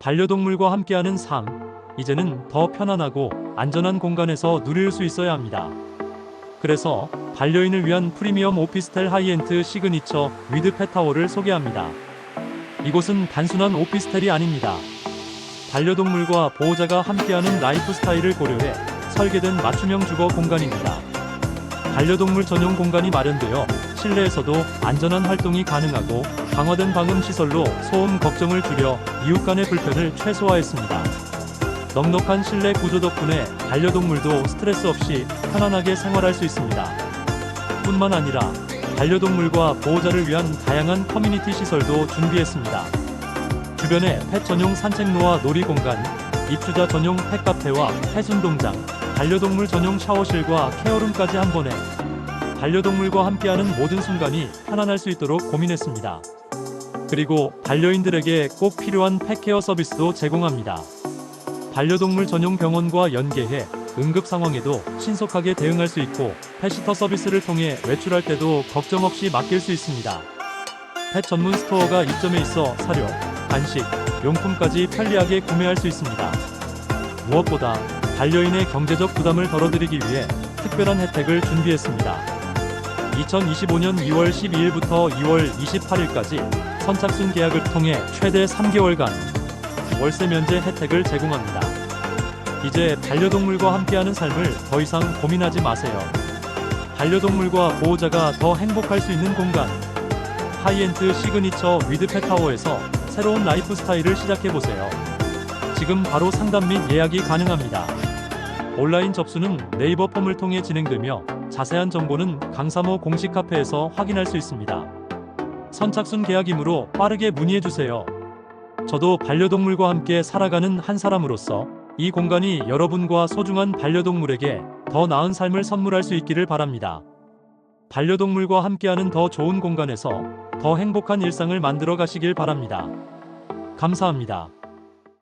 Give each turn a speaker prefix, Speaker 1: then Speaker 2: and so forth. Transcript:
Speaker 1: 반려동물과 함께하는 삶. 이제는 더 편안하고 안전한 공간에서 누릴 수 있어야 합니다. 그래서 반려인을 위한 프리미엄 오피스텔 하이엔트 시그니처 위드 펫타워를 소개합니다. 이곳은 단순한 오피스텔이 아닙니다. 반려동물과 보호자가 함께하는 라이프 스타일을 고려해 설계된 맞춤형 주거 공간입니다. 반려동물 전용 공간이 마련되어 실내에서도 안전한 활동이 가능하고 강화된 방음 시설로 소음 걱정을 줄여 이웃 간의 불편을 최소화했습니다. 넉넉한 실내 구조 덕분에 반려동물도 스트레스 없이 편안하게 생활할 수 있습니다. 뿐만 아니라 반려동물과 보호자를 위한 다양한 커뮤니티 시설도 준비했습니다. 주변에 펫 전용 산책로와 놀이 공간, 입주자 전용 펫 카페와 펫 운동장, 반려동물 전용 샤워실과 케어룸까지 한 번에 반려동물과 함께하는 모든 순간이 편안할 수 있도록 고민했습니다. 그리고 반려인들에게 꼭 필요한 펫케어 서비스도 제공합니다. 반려동물 전용 병원과 연계해 응급 상황에도 신속하게 대응할 수 있고 펫시터 서비스를 통해 외출할 때도 걱정 없이 맡길 수 있습니다. 펫 전문 스토어가 입점해 있어 사료, 간식, 용품까지 편리하게 구매할 수 있습니다. 무엇보다 반려인의 경제적 부담을 덜어드리기 위해 특별한 혜택을 준비했습니다. 2025년 2월 12일부터 2월 28일까지 선착순 계약을 통해 최대 3개월간 월세 면제 혜택을 제공합니다. 이제 반려동물과 함께하는 삶을 더 이상 고민하지 마세요. 반려동물과 보호자가 더 행복할 수 있는 공간. 하이엔트 시그니처 위드 펫타워에서 새로운 라이프 스타일을 시작해보세요. 지금 바로 상담 및 예약이 가능합니다. 온라인 접수는 네이버 폼을 통해 진행되며 자세한 정보는 강사모 공식 카페에서 확인할 수 있습니다. 선착순 계약이므로 빠르게 문의해주세요. 저도 반려동물과 함께 살아가는 한 사람으로서 이 공간이 여러분과 소중한 반려동물에게 더 나은 삶을 선물할 수 있기를 바랍니다. 반려동물과 함께하는 더 좋은 공간에서 더 행복한 일상을 만들어 가시길 바랍니다. 감사합니다.